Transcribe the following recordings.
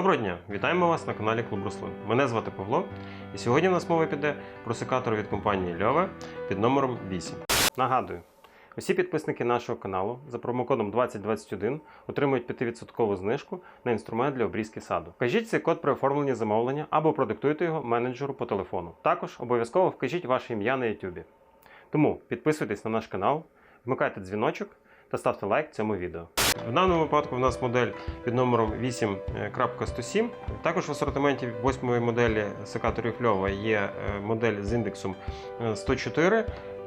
Доброго дня! Вітаємо вас на каналі Клуб Рослин. Мене звати Павло, і сьогодні у нас мова піде про секатор від компанії Льове під номером 8. Нагадую, усі підписники нашого каналу за промокодом 2021 отримують 5% знижку на інструмент для обрізки саду. Вкажіть цей код при оформленні замовлення або продиктуйте його менеджеру по телефону. Також обов'язково вкажіть ваше ім'я на YouTube. Тому підписуйтесь на наш канал, вмикайте дзвіночок та ставте лайк цьому відео. В даному випадку в нас модель під номером 8.107. Також в асортименті 8 моделі секаторів Льова є е, модель з індексом е, 104.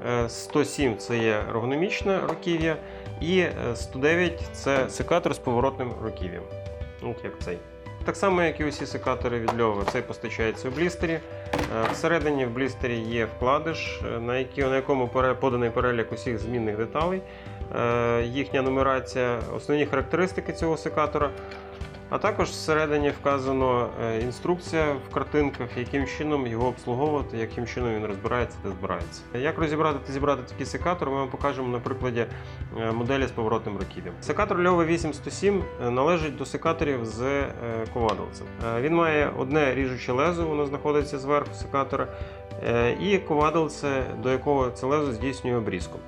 е, 107 це є ергономічне руків'я, і е, 109 це секатор з поворотним руків'ям. От як цей. Так само, як і усі секатори від Льова, цей постачається у блістері. Е, Всередині в блістері є вкладиш, е, на, якому поданий перелік усіх змінних деталей, е, їхня нумерація, основні характеристики цього секатора. А також всередині вказано е, інструкція в картинках, яким чином його обслуговувати, яким чином він розбирається та збирається. Як розібрати та зібрати такий секатор, ми вам покажемо на прикладі е, моделі з поворотним руків'ям. Секатор Льова 8107 е, належить до секаторів з е, ковадолцем. Е, Він має одне ріжуче лезо, воно знаходиться зверху секатора, е, і ковадолце, до якого це лезо здійснює обрізку.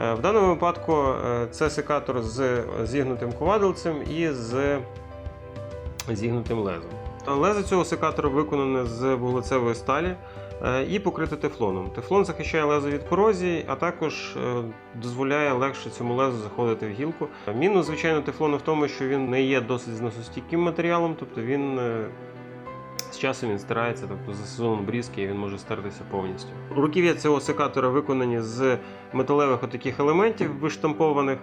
Е, В даному випадку е, це секатор з зігнутим ковадолцем і з зігнутим лезом. Лезо цього секатора виконане з вуглецевої сталі е, і покрите тефлоном. Тефлон захищає лезо від корозії, а також е, дозволяє легше цьому лезу заходити в гілку. Мінус, звичайно, тефлону в тому, що він не є досить зносостійким матеріалом, тобто він. З часом він стирається, тобто за сезоном брізки він може стертися повністю. Руків'я цього секатора виконані з металевих отаких елементів виштампованих.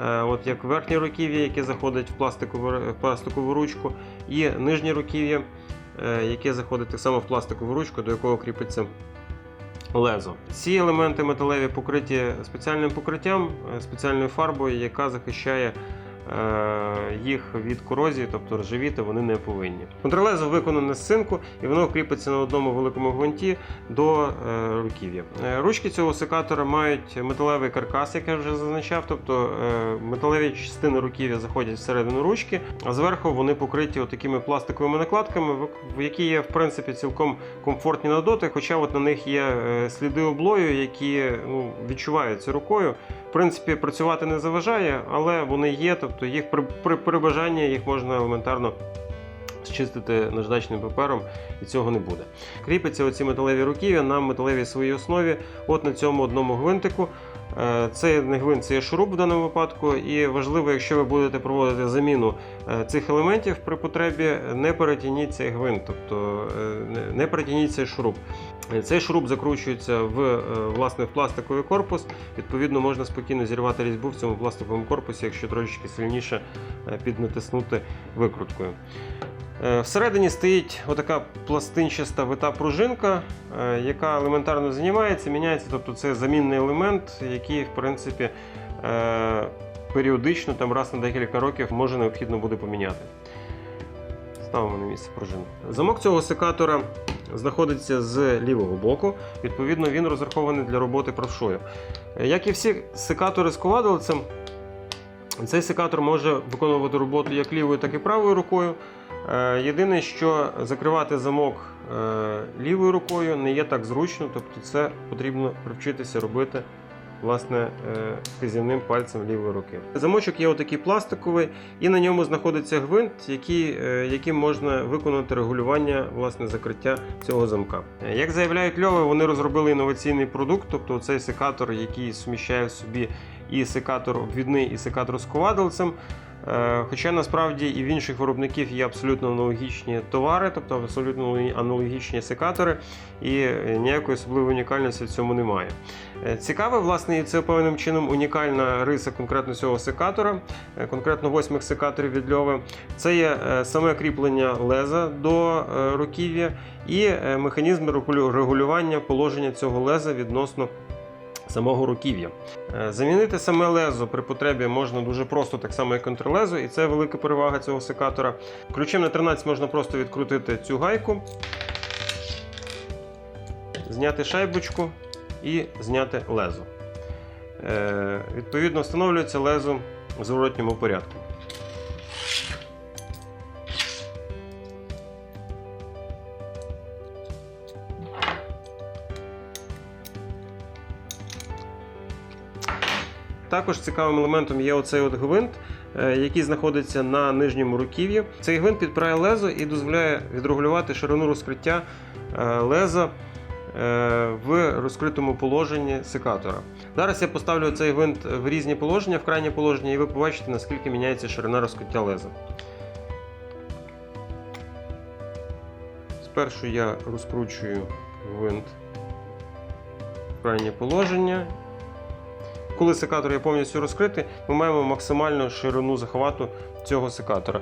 Е, От як верхнє руків'я, яке заходить в пластикову, в пластикову ручку, і нижнє руків'я, е, яке заходить так само в пластикову ручку, до якого кріпиться лезо. Ці елементи металеві покриті спеціальним покриттям, е, спеціальною фарбою, яка захищає їх від корозії, тобто ржавіти вони не повинні. Контролезо виконане з цинку і воно кріпиться на одному великому гвинті до е, руків'я. Е, Ручки цього секатора мають металевий каркас, як я вже зазначав, тобто е, металеві частини руків'я заходять всередину ручки, а зверху вони покриті такими пластиковими накладками, які є в принципі цілком комфортні на дотик, хоча от на них є е, сліди облою, які ну, відчуваються рукою. В принципі, працювати не заважає, але вони є, тобто їх при, при, при бажанні їх можна елементарно зчистити наждачним папером, і цього не буде. Кріпиться оці металеві руків'я на металевій своїй основі, от на цьому одному гвинтику. Е, Це не гвинт, це шуруп в даному випадку. І важливо, якщо ви будете проводити заміну е, цих елементів при потребі, не перетягніть цей гвинт, тобто е, не- перетягніть цей шуруп. Цей шуруп закручується в власне в пластиковий корпус. Відповідно, можна спокійно зірвати різьбу в цьому пластиковому корпусі, якщо трошечки сильніше піднатиснути викруткою. Е, Всередині стоїть отака пластинчаста вита пружинка, е, яка елементарно знімається, міняється. Тобто це замінний елемент, який, в принципі, е, періодично, там раз на декілька років, може необхідно буде поміняти. Ставимо на місце пружину. Замок цього секатора знаходиться з лівого боку. Відповідно, він розрахований для роботи правшою. Як і всі секатори з ковадолцем, цей секатор може виконувати роботу як лівою, так і правою рукою. Е, Єдине, що закривати замок е, лівою рукою не є так зручно, тобто це потрібно привчитися робити власне е, вказівним пальцем лівої руки. Замочок є отакий пластиковий, і на ньому знаходиться гвинт, який, яким можна виконати регулювання власне закриття цього замка. Як заявляють Льови, вони розробили інноваційний продукт, тобто цей секатор, який суміщає в собі і секатор обвідний, і секатор з ковадолцем. Е, Хоча насправді і в інших виробників є абсолютно аналогічні товари, тобто абсолютно аналогічні секатори, і ніякої особливої унікальності в цьому немає. Е, Цікаве, власне, і це певним чином унікальна риса конкретно цього секатора, е, конкретно восьмих секаторів від Льови. Це є саме кріплення леза до руків'я і механізм регулювання положення цього леза відносно самого руків'я. Е, Замінити саме лезо при потребі можна дуже просто, так само як контрлезо, і це велика перевага цього секатора. Ключем на 13 можна просто відкрутити цю гайку, зняти шайбочку і зняти лезо. Е, Відповідно, встановлюється лезо в зворотньому порядку. Також цікавим елементом є оцей от гвинт, е, який знаходиться на нижньому руків'ї. Цей гвинт підпирає лезо і дозволяє відрегулювати ширину розкриття е, леза е, в розкритому положенні секатора. Зараз я поставлю цей гвинт в різні положення, в крайнє положення, і ви побачите, наскільки міняється ширина розкриття леза. Спершу я розкручую гвинт в крайнє положення. Коли секатор є повністю розкритий, ми маємо максимальну ширину захвату цього секатора.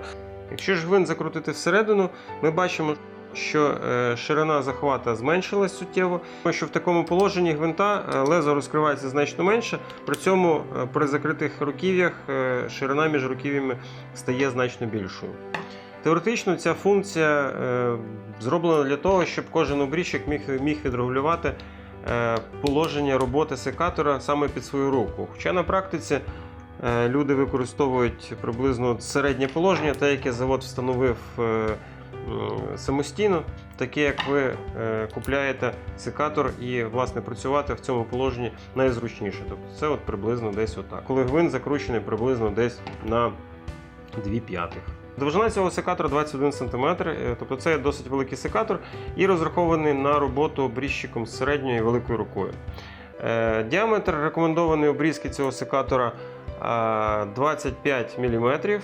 Якщо ж гвинт закрутити всередину, ми бачимо, що е, ширина захвата зменшилась суттєво, тому що в такому положенні гвинта е, лезо розкривається значно менше, при цьому е, при закритих руків'ях ширина між руків'ями стає значно більшою. Теоретично ця функція зроблена для того, щоб кожен обріжчик міг, відрегулювати положення роботи секатора саме під свою руку. Хоча на практиці е, люди використовують приблизно середнє положення, те, яке завод встановив е, самостійно, таке як ви е, купляєте секатор і власне працювати в цьому положенні найзручніше. Тобто це от приблизно десь отак. Коли гвинт закручений приблизно десь на 2 п'ятих. Довжина цього секатора 21 см, е, тобто це досить великий секатор і розрахований на роботу обрізчиком з середньою і великою рукою. Е, Діаметр рекомендованої обрізки цього секатора е, 25 мм.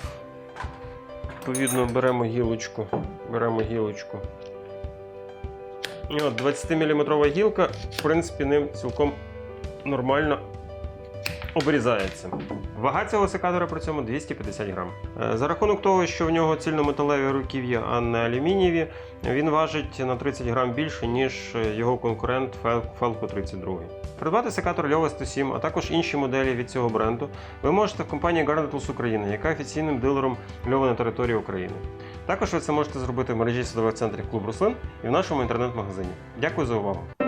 Відповідно, беремо гілочку. Беремо гілочку. От 20-мм гілка, в принципі, ним цілком нормально обрізається. Вага цього секатора при цьому 250 грам. Е, За рахунок того, що в нього цільнометалеві руків'я, а не алюмінієві, він важить на 30 грам більше, ніж його конкурент Felco 32. Придбати секатор Lova 107, а також інші моделі від цього бренду, ви можете в компанії Garden Tools України, яка офіційним дилером Lova на території України. Також ви це можете зробити в мережі садових центрів Клуб Руслин і в нашому інтернет-магазині. Дякую за увагу!